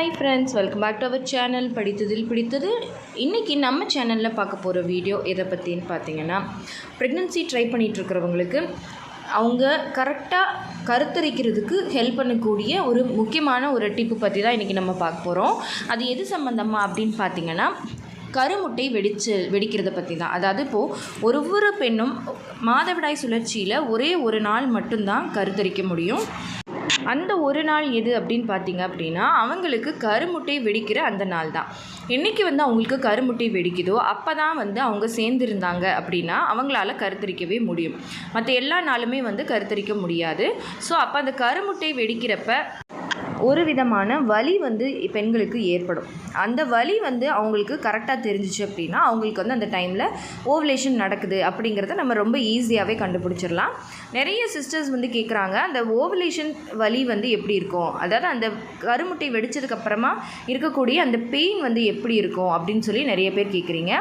Hi friends welcome back to our channel படித்ததில் பிடித்தது. இன்றைக்கி நம்ம சேனலில் பார்க்க போகிற வீடியோ எதை பற்றின்னு பார்த்தீங்கன்னா ப்ரெக்னென்சி ட்ரை பண்ணிகிட்ருக்கிறவங்களுக்கு அவங்க கரெக்டாக கருத்தரிக்கிறதுக்கு ஹெல்ப் பண்ணக்கூடிய ஒரு முக்கியமான ஒரு டிப்பு பற்றி தான் இன்றைக்கி நம்ம பார்க்க போகிறோம் அது எது சம்மந்தமாக அப்படின்னு பார்த்தீங்கன்னா கருமுட்டை வெடிச்சு வெடிக்கிறத பற்றி தான். அதாவது இப்போது ஒவ்வொரு பெண்ணும் மாதவிடாய் சுழற்சியில் ஒரே ஒரு நாள் மட்டும்தான் கருத்தரிக்க முடியும். அந்த ஒரு நாள் எது அப்படின்னு பார்த்தீங்க அப்படின்னா அவங்களுக்கு கருமுட்டை வெடிக்கிற அந்த நாள் தான். என்றைக்கு வந்து அவங்களுக்கு கருமுட்டை வெடிக்குதோ அப்போ தான் வந்து அவங்க சேர்ந்துருந்தாங்க அப்படின்னா அவங்களால கருத்தரிக்கவே முடியும். மற்ற எல்லா நாளுமே வந்து கருத்தரிக்க முடியாது. ஸோ அப்போ அந்த கருமுட்டை வெடிக்கிறப்ப ஒரு விதமான வலி வந்து பெண்களுக்கு ஏற்படும். அந்த வலி வந்து அவங்களுக்கு கரெக்டாக தெரிஞ்சிச்சு அப்படின்னா அவங்களுக்கு வந்து அந்த டைமில் ஓவலேஷன் நடக்குது அப்படிங்கிறத நம்ம ரொம்ப ஈஸியாகவே கண்டுபிடிச்சிடலாம். நிறைய சிஸ்டர்ஸ் வந்து கேட்குறாங்க அந்த ஓவலேஷன் வலி வந்து எப்படி இருக்கும்? அதாவது அந்த கருமுட்டை வெடிச்சதுக்கப்புறமா இருக்கக்கூடிய அந்த பெயின் வந்து எப்படி இருக்கும் அப்படின்னு சொல்லி நிறைய பேர் கேட்குறீங்க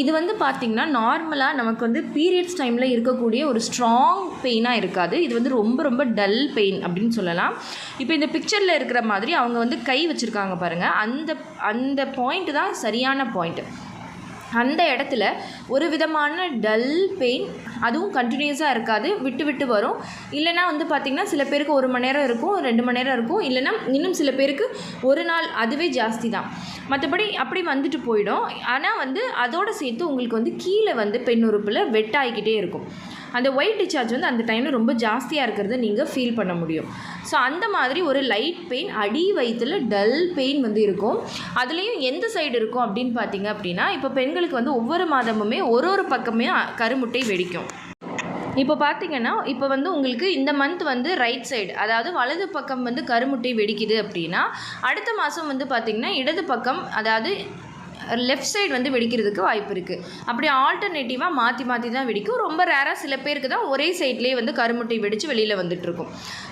இது வந்து பார்த்திங்கன்னா நார்மலாக நமக்கு வந்து பீரியட்ஸ் டைமில் இருக்கக்கூடிய ஒரு ஸ்ட்ராங் பெயினாக இருக்காது. இது வந்து ரொம்ப ரொம்ப டல் பெயின் அப்படின்னு சொல்லலாம். இப்போ இந்த பிக்சரில் இருக்கிற மாதிரி அவங்க வந்து கை வச்சுருக்காங்க பாருங்கள் அந்த அந்த பாயிண்ட் தான் சரியான பாயிண்ட்டு அந்த இடத்துல ஒரு விதமான டல் பெயின் அதுவும் கண்டினியூஸாக இருக்காது. விட்டு விட்டு வரும். இல்லைனா வந்து பார்த்திங்கன்னா சில பேருக்கு ஒரு மணி நேரம் இருக்கும் ரெண்டு மணி நேரம் இருக்கும். இல்லைனா இன்னும் சில பேருக்கு ஒரு நாள் அதுவே ஜாஸ்தி தான். மற்றபடி அப்படி வந்துட்டு போயிடும். ஆனால் வந்து அதோடு சேர்த்து உங்களுக்கு வந்து கீழே வந்து பெண் உறுப்பில் வெட்டாகிக்கிட்டே இருக்கும். அந்த ஒயிட் டிஸ்சார்ஜ் வந்து அந்த டைமில் ரொம்ப ஜாஸ்தியாக இருக்கிறத நீங்கள் ஃபீல் பண்ண முடியும். ஸோ அந்த மாதிரி ஒரு லைட் பெயின் அடி வயிற்றில் டல் பெயின் வந்து இருக்கும். அதுலேயும் எந்த சைடு இருக்கும் அப்படின்னு பார்த்தீங்க அப்படின்னா இப்போ பெண்களுக்கு வந்து ஒவ்வொரு மாதமுமே ஒரு ஒரு பக்கமே கருமுட்டை வெடிக்கும். இப்போ பார்த்தீங்கன்னா இப்போ வந்து உங்களுக்கு இந்த மந்த் வந்து ரைட் சைடு அதாவது வலது பக்கம் வந்து கருமுட்டை வெடிக்குது அப்படின்னா அடுத்த மாதம் வந்து பார்த்திங்கன்னா இடது பக்கம் அதாவது லெஃப்ட் சைடு வந்து வெடிக்கிறதுக்கு வாய்ப்பு இருக்குது அப்படி ஆல்டர்னேட்டிவாக மாற்றி மாற்றி தான் வெடிக்கும். ரொம்ப ரேராக சில பேருக்கு தான் ஒரே சைட்லேயே வந்து கருமுட்டை வெடித்து வெளியில் வந்துட்டுருக்கும்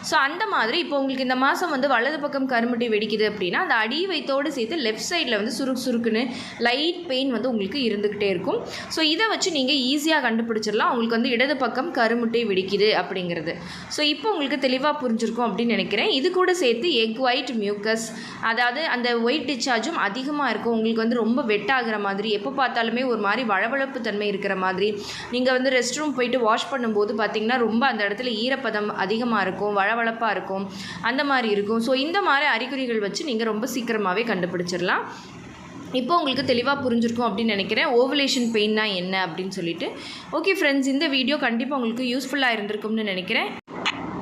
ஸோ அந்த மாதிரி இப்போ உங்களுக்கு இந்த மாதம் வந்து வலது பக்கம் கருமுட்டை வெடிக்குது அப்படின்னா அந்த அடி வைத்தோடு சேர்த்து லெஃப்ட் சைடில் வந்து சுருக்கு சுருக்குன்னு லைட் பெயின் வந்து உங்களுக்கு இருந்துக்கிட்டே இருக்கும். ஸோ இதை வச்சு நீங்கள் ஈஸியாக கண்டுபிடிச்சிடலாம். உங்களுக்கு வந்து இடது பக்கம் கருமுட்டை வெடிக்குது அப்படிங்கிறது. ஸோ இப்போ உங்களுக்கு தெளிவாக புரிஞ்சிருக்கும் அப்படின்னு நினைக்கிறேன். இது கூட சேர்த்து எக் ஒயிட் மியூக்கஸ் அதாவது அந்த ஒயிட் டிஸ்சார்ஜும் அதிகமாக இருக்கும். உங்களுக்கு வந்து ரொம்ப ரொம்ப வெட் ஆகிற மாதிரி எப்போ பார்த்தாலுமே ஒரு மாதிரி வளவளப்பு தன்மை இருக்கிற மாதிரி. நீங்கள் வந்து ரெஸ்ட் ரூம் போயிட்டு வாஷ் பண்ணும்போது பார்த்திங்கன்னா ரொம்ப அந்த இடத்துல ஈரப்பதம் அதிகமாக இருக்கும் வளவளப்பாக இருக்கும் அந்த மாதிரி இருக்கும். ஸோ இந்த மாதிரி அறிகுறிகள் வச்சு நீங்கள் ரொம்ப சீக்கிரமாகவே கண்டுபிடிச்சிடலாம் இப்போ உங்களுக்கு தெளிவாக புரிஞ்சிருக்கும் அப்படின்னு நினைக்கிறேன். ஓவலேஷன் பெயின்னா என்ன அப்படின்னு சொல்லிட்டு. ஓகே ஃப்ரெண்ட்ஸ் இந்த வீடியோ கண்டிப்பாக உங்களுக்கு யூஸ்ஃபுல்லாக இருந்திருக்கும்னு நினைக்கிறேன்.